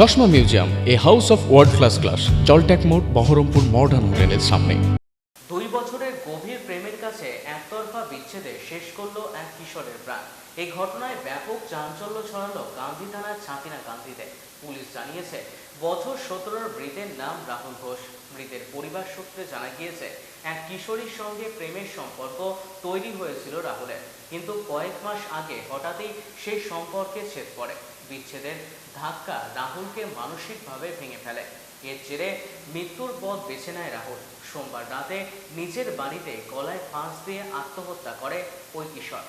চশমা museum, a house of world class class জলট্যাক মোড়, Baharampur modern হোটেলের সামনে। দুই বছরের গভীর প্রেমের কাছে একতরফা বিচ্ছেদে শেষ করল এক কিশোরের প্রাণ। এই ঘটনায় ব্যাপক চাঞ্চল্য ছড়ালো গান্ধী থানার ছাতিনা গান্ধীতে। পুলিশ জানিয়েছে, বছর সতেরোর মৃতের নাম রাহুল ঘোষ। মৃতের পরিবার সূত্রে জানা গিয়েছে, এক কিশোরীর সঙ্গে প্রেমের সম্পর্ক তৈরি হয়েছিল রাহুলের। কিন্তু কয়েক মাস আগে হঠাৎই সেই সম্পর্কে ছেদ পড়ে। বিচ্ছেদের ধাক্কা রাহুলকে মানসিকভাবে ভেঙে ফেলে। এর জেরে মৃত্যুর পথ বেছে নেয় রাহুল। সোমবার রাতে নিজের বাড়িতে গলায় ফাঁস দিয়ে আত্মহত্যা করে ওই কিশোর।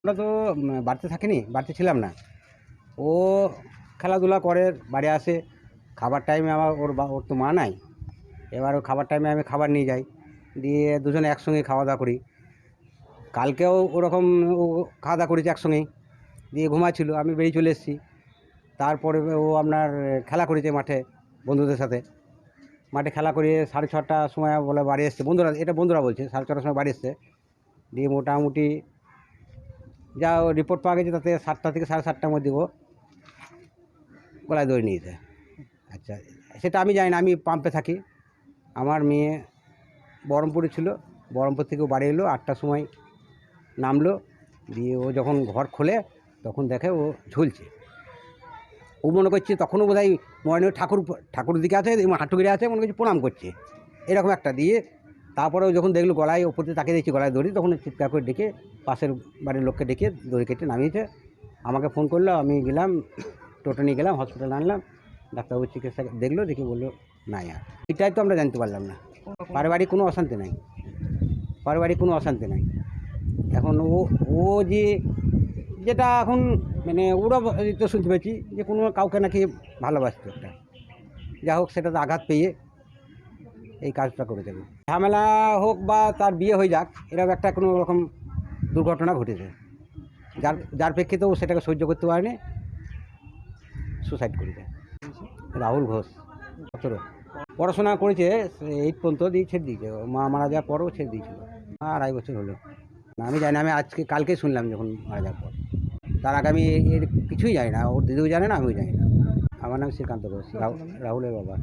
আমরা তো বাড়িতে থাকিনি, বাড়িতে ছিলাম না। ও খেলাধুলা করে, বাড়ি আসে। খাবার টাইমে আমার ওর বা- ওর তো মা নাই। এবার ও খাবার টাইমে আমি খাবার নিয়ে যাই। দিয়ে দুজনে একসঙ্গে খাওয়া দাওয়া করি। কালকেও ওরকম ও খাওয়া দাওয়া করেছে একসঙ্গেই। দিয়ে ঘুমাচ্ছিল, আমি বেরিয়ে চলে এসেছি। তারপরে ও আপনার খেলা করেছে মাঠে বন্ধুদের সাথে। মাঠে খেলা করিয়ে সাড়ে ছটার সময় বলে বাড়ি এসছে। বন্ধুরা, এটা বন্ধুরা বলছে, সাড়ে ছটার সময় বাড়ি এসছে। দিয়ে মোটামুটি যা রিপোর্ট পাওয়া গেছে তাতে সাতটা থেকে সাড়ে সাতটার মধ্যে ও গলায় দড়ি নিয়েছে আচ্ছা সেটা আমি জানি না, আমি পাম্পে থাকি। আমার মেয়ে বহরমপুরে ছিল, বহরমপুর থেকে বাড়ি এলো, আটটার সময় নামলো। দিয়ে ও যখন ঘর খোলে, তখন দেখে ও ঝুলছে। ও মনে করছে, তখনও বোধ হয় মনে ঠাকুর ঠাকুর দিকে আছে হাঁটু গিরে আছে, মনে করছে প্রণাম করছে। এরকম একটা দিয়ে তারপরেও যখন দেখল গলায়, ওপর দিয়ে তাকিয়ে দেখছি গলায় দড়ি, তখন চিৎকার করে ডেকে পাশের বাড়ির লোককে ডেকে দড়ি কেটে নামিয়েছে। আমাকে ফোন করল, আমি গেলাম টোটো নিয়ে গেলাম হসপিটালে আনলাম, ডাক্তারবাবু চিকিৎসা দেখল, দেখে বলল নাই আর এটাই তো আমরা জানতে পারলাম না। পারিবারিক কোনো অশান্তি নাই। পারিবারিক কোনো অশান্তি নাই। এখন ও ও যে, যেটা এখন মানে ওরা তো শুনতে পেয়েছি যে কোনো কাউকে নাকি ভালোবাসতো একটা। যা হোক সেটাতে আঘাত পেয়ে এই কাজটা করে দেবে। ঝামেলা হোক বা তার বিয়ে হয়ে যাক, এরকম একটা কোনো রকম দুর্ঘটনা ঘটেছে। যার যার প্রেক্ষিতে ও সেটাকে সহ্য করতে পারেনি। সুসাইড করেছে। রাহুল ঘোষ, সতেরো। পড়াশোনা করেছে এইট পর্যন্ত দিয়ে ছেড়ে দিয়েছে। মা মারা যাওয়ার পরও ছেড়ে দিয়েছিল। আড়াই বছর হলো। আমি জানি আমি আজকে, কালকে শুনলাম যখন মারা যাওয়ার পর। তার আগে আমি এর কিছুই জানি না, ওর দিদিও জানে না, আমিও জানি না। আমার নাম শ্রীকান্ত ঘোষ রাহুলের বাবা।